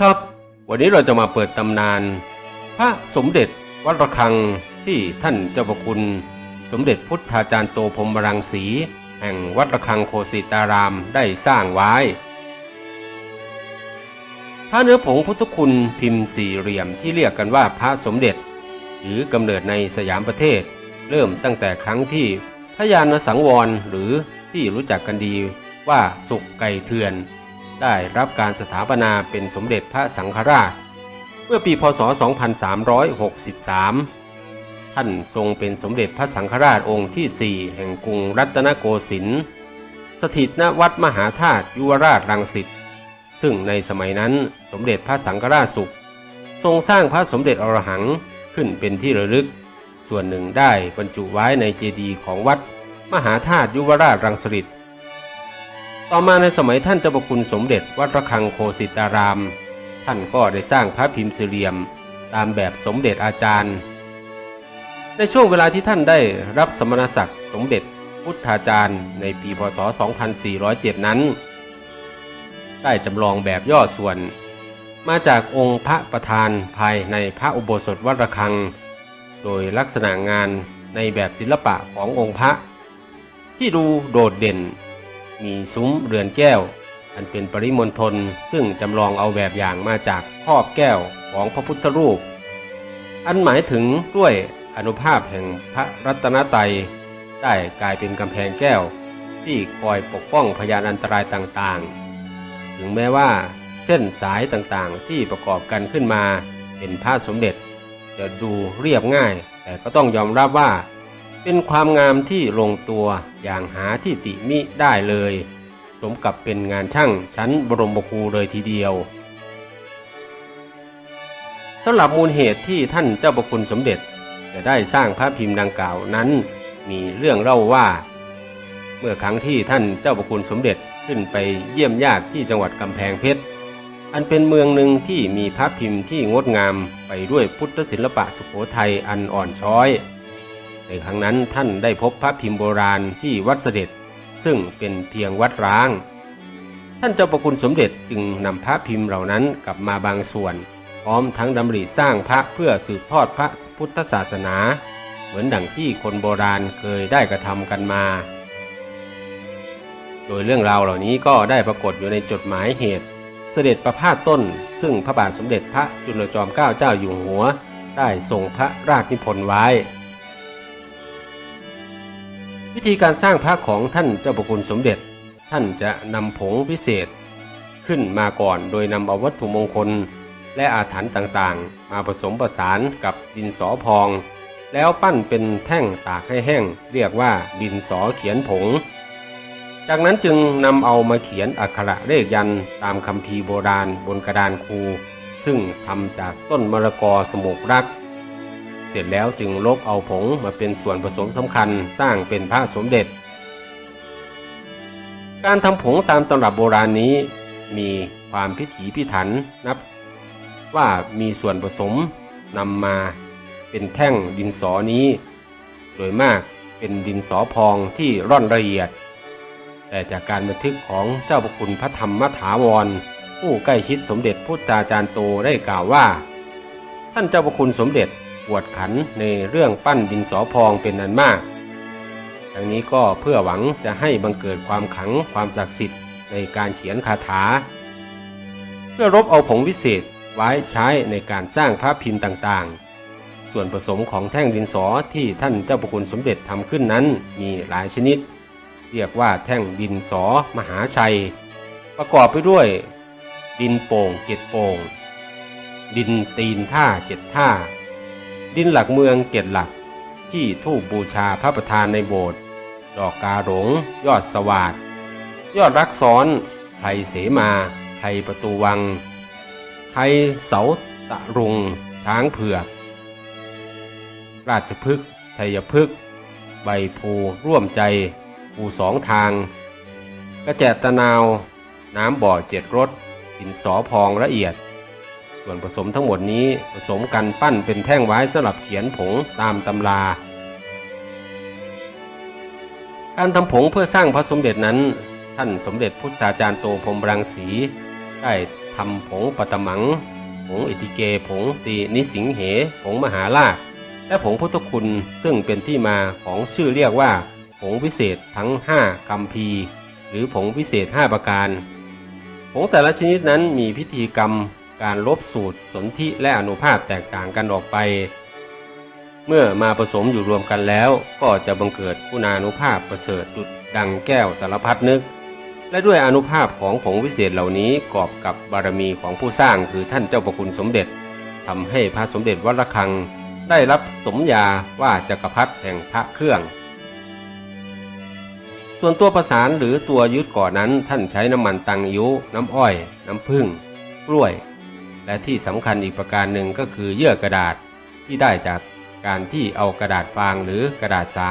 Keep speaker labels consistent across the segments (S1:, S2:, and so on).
S1: ครับ วันนี้เราจะมาเปิดตำนาน พระสมเด็จวัดระฆังที่ท่านเจ้าประคุณ สมเด็จพุทธาจารย์โตพรมรังสี แห่งวัดระฆังโคสิตารามได้สร้างไว้พระเนื้อผงพุทธคุณพิมพ์สี่เหลี่ยมที่เรียกกันว่าพระสมเด็จ หรือกำเนิดในสยามประเทศ เริ่มตั้งแต่ครั้งที่พระยานสังวรหรือที่รู้จักกันดีว่าสุกไก่เถื่อน ได้รับการสถาปนาเป็นสมเด็จพระสังฆราช เมื่อปีพศ 2363 ท่านทรงเป็นสมเด็จพระสังฆราชองค์ที่ 4 แห่งกรุงรัตนโกสินทร์สถิตณวัดมหาธาตุยุวราชรังสิตซึ่งในสมัยนั้นสมเด็จพระสังฆราชสุข ทรงสร้างพระสมเด็จอรหังขึ้นเป็นที่ระลึก ส่วนหนึ่งได้บรรจุไว้ในเจดีย์ของวัด มหาธาตุยุวราชรังสฤษ ต่อมาในสมัยท่านเจ้าประคุณสมเด็จวัดระฆังโคสิตาราม ท่านก็ได้สร้างพระพิมพ์สี่เหลี่ยม ตามแบบสมเด็จอาจารย์ ในช่วงเวลาที่ท่านได้รับสมณศักดิ์สมเด็จพุทธาจารย์ในปีพศ 2407 นั้น ได้จำลองแบบย่อส่วน มาจากองค์พระประธานภายในพระอุโบสถวัดระฆัง โดยลักษณะงานในแบบศิลปะขององค์พระ ที่ดูโดดเด่น มีซุ้มเรือนแก้ว อันเป็นปริมณฑลซึ่งจำลองเอาแบบอย่างมาจากครอบแก้วของพระพุทธรูป อันหมายถึงด้วยอนุภาพแห่งพระรัตนตรัยได้กลายเป็นกำแพงแก้ว ที่คอยปกป้องพยานอันตรายต่างๆ ถึงแม้ว่าเส้นสายต่างๆ ที่ประกอบกันขึ้นมาเป็นผ้าสมเด็จ จะดูเรียบง่าย แต่ก็ต้องยอมรับว่า เป็นความงามที่ลงตัวอย่างหาที่ติมิได้เลย สมกับเป็นงานช่างชั้นบรมครูเลยทีเดียวสำหรับมูลเหตุที่ท่านเจ้าประคุณสมเด็จจะได้สร้างพระพิมพ์ดังกล่าวนั้น มีเรื่องเล่าว่า เมื่อครั้งที่ท่านเจ้าประคุณสมเด็จขึ้นไปเยี่ยมญาติที่จังหวัดกำแพงเพชร อันเป็นเมืองหนึ่งที่มีพระพิมพ์ที่งดงามไปด้วยพุทธศิลปะสุโขทัยอันอ่อนช้อย ในครั้งนั้นท่านได้พบพระพิมพ์โบราณที่วัดเสด็จ ซึ่งเป็นเพียงวัดร้าง ท่านเจ้าประคุณสมเด็จจึงนำพระพิมพ์เหล่านั้นกลับมาบางส่วน พร้อมทั้งดำริสร้างพระเพื่อสืบทอดพระพุทธศาสนา เหมือนดังที่คนโบราณเคยได้กระทำกันมา โดยเรื่องราวเหล่านี้ก็ได้ปรากฏอยู่ในจดหมายเหตุ เสด็จประพาสต้น ซึ่งพระบาทสมเด็จพระจุลจอมเกล้าเจ้าอยู่หัว ได้ทรงพระราชนิพนธ์ไว้ วิธีการสร้างพระของท่านเจ้าประคุณสมเด็จ ท่านจะนำผงพิเศษ ขึ้นมาก่อนโดยนำเอาวัตถุมงคล และอาถรรพ์ต่างๆ มาผสมประสานกับดินสอพอง แล้วปั้นเป็นแท่งตากให้แห้ง เรียกว่าดินสอเขียนผง จากนั้นจึงนำเอามาเขียนอักขระเลขยันตามคำพีโบราณบนกระดานคู ซึ่งทำจากต้นมะละกอสมุกรัก เสร็จแล้วจึงลบเอาผงมาเป็นส่วนผสมสำคัญสร้างเป็นพระสมเด็จ การทำผงตามตำรับโบราณนี้ มีความพิถีพิถันนับ ว่ามีส่วนผสมนำมาเป็นแท่งดินสอนี้ โดยมากเป็นดินสอพองที่ร่อนละเอียด แต่จากการบันทึกของเจ้าพระคุณพระธรรมถาวร ผู้ใกล้ชิดสมเด็จพุทธาจารย์โตได้กล่าวว่า ท่านเจ้าพระคุณสมเด็จ วดขันในเรื่องปั้นดินสอพองเป็นอันมาก ทั้งนี้ก็เพื่อหวังจะให้บังเกิดความขลังความศักดิ์สิทธิ์ในการเขียนคาถา เพื่อรบเอาผงวิเศษไว้ใช้ในการสร้างพระพิมพ์ต่างๆ ส่วนผสมของแท่งดินสอที่ท่านเจ้าพระคุณสมเด็จทำขึ้นนั้นมีหลายชนิด เรียกว่าแท่งดินสอมหาชัย ประกอบไปด้วย ดินโป่งเจ็ดโป่งดินตีนท่าเจ็ดท่า ดินหลักเมืองเจ็ดหลัก ที่ทูบบูชาพระประธานในโบสถ์ดอกกาหลง ยอดสวาดยอดรักซ้อนไทยเสมา ไทยประตูวัง ไทยเสาตะรุง ช้างเผือก ราชพฤกษ์ชัยพฤกษ์ใบโพร่วมใจภูสองทาง กระแจตะนาว น้ำบ่อเจ็ดรสหินสอพองละเอียด ส่วนผสมทั้งหมดนี้ผสมกันปั้นเป็นแท่งไว้สำหรับเขียนผงตามตำรา การทำผงเพื่อสร้างพระสมเด็จนั้น ท่านสมเด็จพุทธาจารย์โตพรมรังสี ได้ทำผงปตมัง ผงอิติเก ผงตีนิสิงเห ผงมหาราช และผงพุทธคุณซึ่งเป็นที่มาของชื่อเรียกว่า ผงวิเศษทั้ง 5กัมพีหรือผงวิเศษ 5 ประการ ผงแต่ละชนิดนั้นมีพิธีกรรม การลบสูตรสนธิและอนุภาพแตกต่างกันออกไป เมื่อมาผสมอยู่รวมกันแล้วก็จะบังเกิดคุณานุภาพประเสริฐดุดดังแก้วสารพัดนึก และด้วยอนุภาพของผงวิเศษเหล่านี้กอบกับบารมีของผู้สร้างคือท่านเจ้าประคุณสมเด็จทำให้พระสมเด็จวัดระฆังได้รับสมญาว่าจักรพรรดิแห่งพระเครื่อง ส่วนตัวประสานหรือตัวยึดก่อนั้นท่านใช้น้ำมันตังยุ น้ำอ้อย น้ำผึ้งกล้วย และที่สำคัญอีกประการหนึ่งก็คือเยื่อกระดาษที่ได้จากการที่เอากระดาษฟางหรือกระดาษสา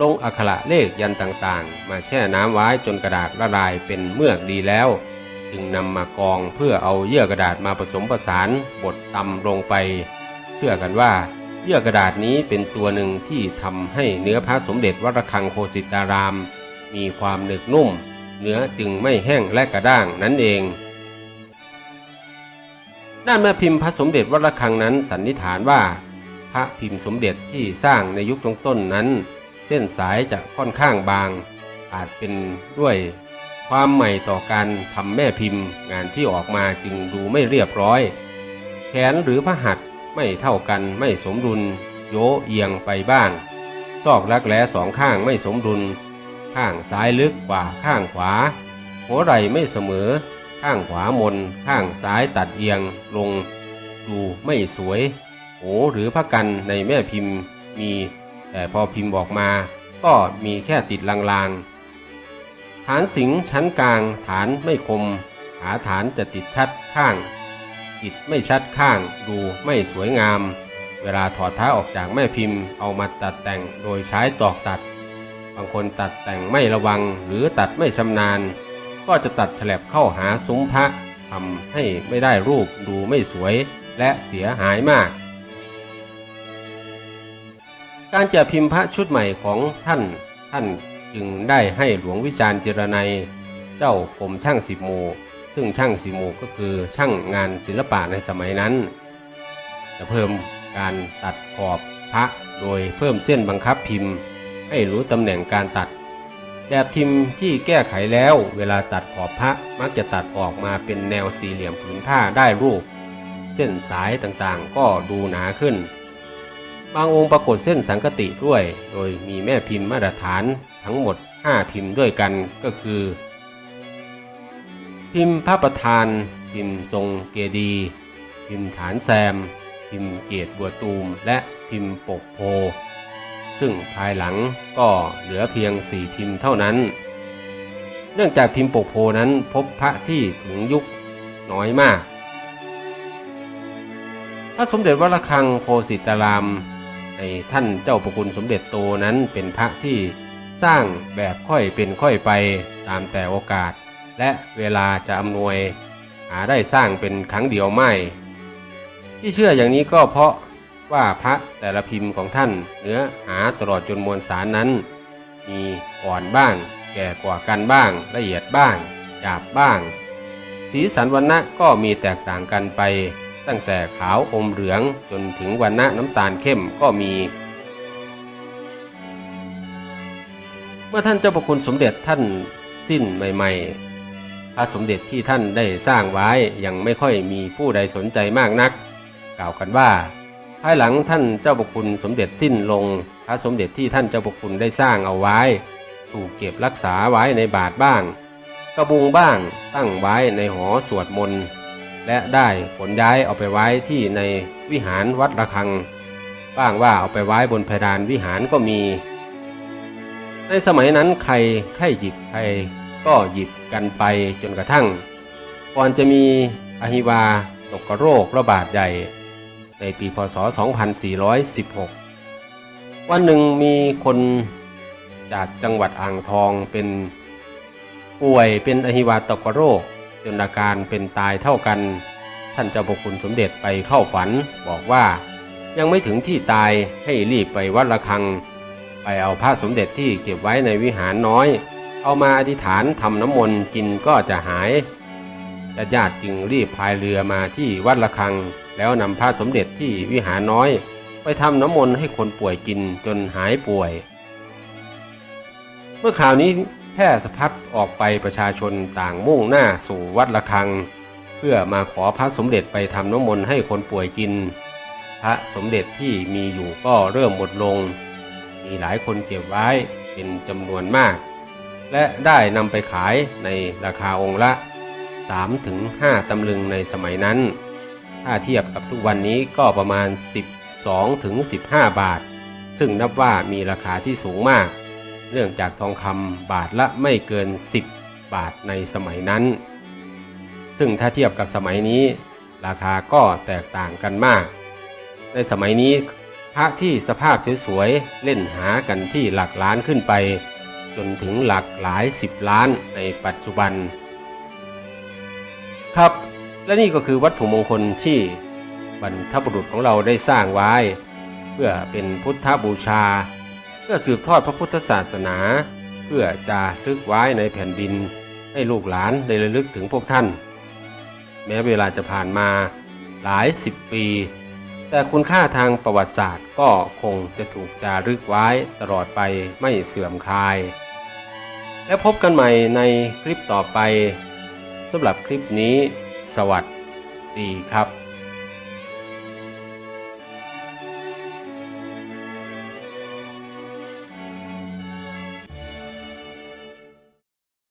S1: ลงอักขระเลขยันต่างๆ มาแช่น้ำไว้จนกระดาษละลายเป็นเมือกดีแล้ว จึงนำมากองเพื่อเอาเยื่อกระดาษมาผสมผสานบดตำลงไป เชื่อกันว่าเยื่อกระดาษนี้เป็นตัวหนึ่งที่ทำให้เนื้อพระสมเด็จวัดระฆังโคสิตาราม มีความหนึบนุ่ม เนื้อจึงไม่แห้งและกระด้างนั่นเอง ด้านแม่พิมพ์พระสมเด็จวัดระฆังนั้นสันนิษฐานว่า พระพิมพ์สมเด็จที่สร้างในยุคต้นๆนั้น เส้นสายจะค่อนข้างบาง อาจเป็นด้วยความใหม่ต่อการทำแม่พิมพ์ งานที่ออกมาจึงดูไม่เรียบร้อย แขนหรือพระหัตถ์ไม่เท่ากันไม่สมดุล โยเอียงไปบ้าง ซอกรักแร้สองข้างไม่สมดุล ข้างซ้ายลึกกว่าข้างขวา หัวไหล่ไม่เสมอ ข้างขวามน ข้างซ้ายตัดเอียงลง ดูไม่สวย โหหรือพระกันในแม่พิมพ์มี แต่พอพิมพ์ออกมา ก็มีแค่ติดลางๆ ฐานสิงชั้นกลางฐานไม่คม หาฐานจะติดชัดข้าง ติดไม่ชัดข้างดูไม่สวยงาม เวลาถอดพระออกจากแม่พิมพ์เอามาตัดแต่งโดยใช้ตอกตัด บางคนตัดแต่งไม่ระวังหรือตัดไม่ชำนาญ ก็จะตัดฉลบเข้าหาซุ้มพระทำให้ไม่ได้รูปดูไม่สวยและเสียหายมาก การจะพิมพ์พระชุดใหม่ของท่าน ท่านจึงได้ให้หลวงวิจารณ์เจรนัย เจ้ากรมช่างสิบหมู่ซึ่งช่างสิบหมู่ก็คือช่างงานศิลปะในสมัยนั้น จะเพิ่มการตัดขอบพระโดยเพิ่มเส้นบังคับพิมพ์ ให้รู้ตำแหน่งการตัด แบบพิมพ์ที่แก้ไขแล้ว เวลาตัดขอบพระมักจะตัดออกมาเป็นแนวสี่เหลี่ยมผืนผ้าได้รูป เส้นสายต่างๆก็ดูหนาขึ้น บางองค์ปรากฏเส้นสังกติด้วย โดยมีแม่พิมพ์มาตรฐานทั้งหมด 5 พิมพ์ด้วยกันก็คือ พิมพ์พระประธาน พิมพ์ทรงเกดี พิมพ์ฐานแซม พิมพ์เกตบัวตูม และพิมพ์ปกโพ ซึ่งภายหลังก็เหลือเพียง4พิมพ์เท่านั้น เนื่องจากพิมพ์ปกโพนั้นพบพระที่ถึงยุคน้อยมาก พระสมเด็จวัดระฆังโคสิตารามในท่านเจ้าประคุณสมเด็จโตนั้นเป็นพระที่สร้างแบบค่อยเป็นค่อยไปตามแต่โอกาส และเวลาจะอำนวย หาได้สร้างเป็นครั้งเดียวไม่ ที่เชื่ออย่างนี้ก็เพราะ ว่าพระแต่ละพิมพ์ของท่านเนื้อหาตลอดจนมวลสารนั้น มีอ่อนบ้าง แก่กว่ากันบ้างละเอียดบ้างหยาบบ้าง สีสันวรรณะก็มีแตกต่างกันไป ตั้งแต่ขาวอมเหลืองจนถึงวรรณะน้ำตาลเข้มก็มี เมื่อท่านเจ้าประคุณสมเด็จท่านสิ้นใหม่ๆ พระสมเด็จที่ท่านได้สร้างไว้ยังไม่ค่อยมีผู้ใดสนใจมากนัก กล่าวกันว่าายหลังท่านเจ้าประคุณสมเด็จสิ้นลง พระสมเด็จที่ท่านเจ้าประคุณได้สร้างเอาไว้ ถูกเก็บรักษาไว้ในบาทบ้าง กระบุงบ้างตั้งไว้ในหอสวดมนต์และได้ขนย้ายเอาไปไว้ที่ในวิหารวัดระฆัง บ้างว่าเอาไปไว้บนเพดานวิหารก็มี ในสมัยนั้นใครใครหยิบใครก็หยิบกันไปจนกระทั่ง ก่อนจะมีอหิวาตกโรคระบาดใหญ่ ในปีพศ 2416 วันหนึ่งมีคนจากจังหวัดอ่างทองเป็นป่วยเป็นอหิวาตกโรค จนอาการเป็นตายเท่ากัน ท่านเจ้าพระคุณสมเด็จไปเข้าฝันบอกว่ายังไม่ถึงที่ตายให้รีบไปวัดระฆัง ไปเอาผ้าสมเด็จที่เก็บไว้ในวิหารน้อย เอามาอธิษฐานทำน้ำมนต์กินก็จะหายญาติญาติจึงรีบพายเรือมาที่วัดระฆัง แล้วนำพระสมเด็จที่วิหารน้อย ไปทำน้ำมนต์ให้คนป่วยกินจนหายป่วย เมื่อข่าวนี้แพร่สะพัดออกไปประชาชนต่างมุ่งหน้าสู่วัดระฆัง เพื่อมาขอพระสมเด็จไปทำน้ำมนต์ให้คนป่วยกิน พระสมเด็จที่มีอยู่ก็เริ่มหมดลง มีหลายคนเก็บไว้เป็นจำนวนมาก และได้นำไปขายในราคาองค์ละ 3-5 ตำลึงในสมัยนั้น ถ้าเทียบกับทุกวันนี้ก็ประมาณ 12-15 บาท ซึ่งนับว่ามีราคาที่สูงมาก เนื่องจากทองคำบาทละไม่เกิน 10 บาทในสมัยนั้น ซึ่งถ้าเทียบกับสมัยนี้ ราคาก็แตกต่างกันมาก ในสมัยนี้พระที่สภาพสวยๆเล่นหากันที่หลักล้านขึ้นไป จนถึงหลักหลายสิบล้านในปัจจุบันครับ และนี่ก็คือวัตถุมงคลที่บรรพบุรุษของเราได้สร้างไว้ เพื่อเป็นพุทธบูชา เพื่อสืบทอดพระพุทธศาสนา เพื่อจะลึกไว้ในแผ่นดิน ให้ลูกหลานได้ระลึกถึงพวกท่าน แม้เวลาจะผ่านมาหลายสิบปี แต่คุณค่าทางประวัติศาสตร์ก็คงจะถูกจารึกไว้ตลอดไปไม่เสื่อมคลาย แล้วพบกันใหม่ในคลิปต่อไปสำหรับคลิปนี้ สวัสดีครับ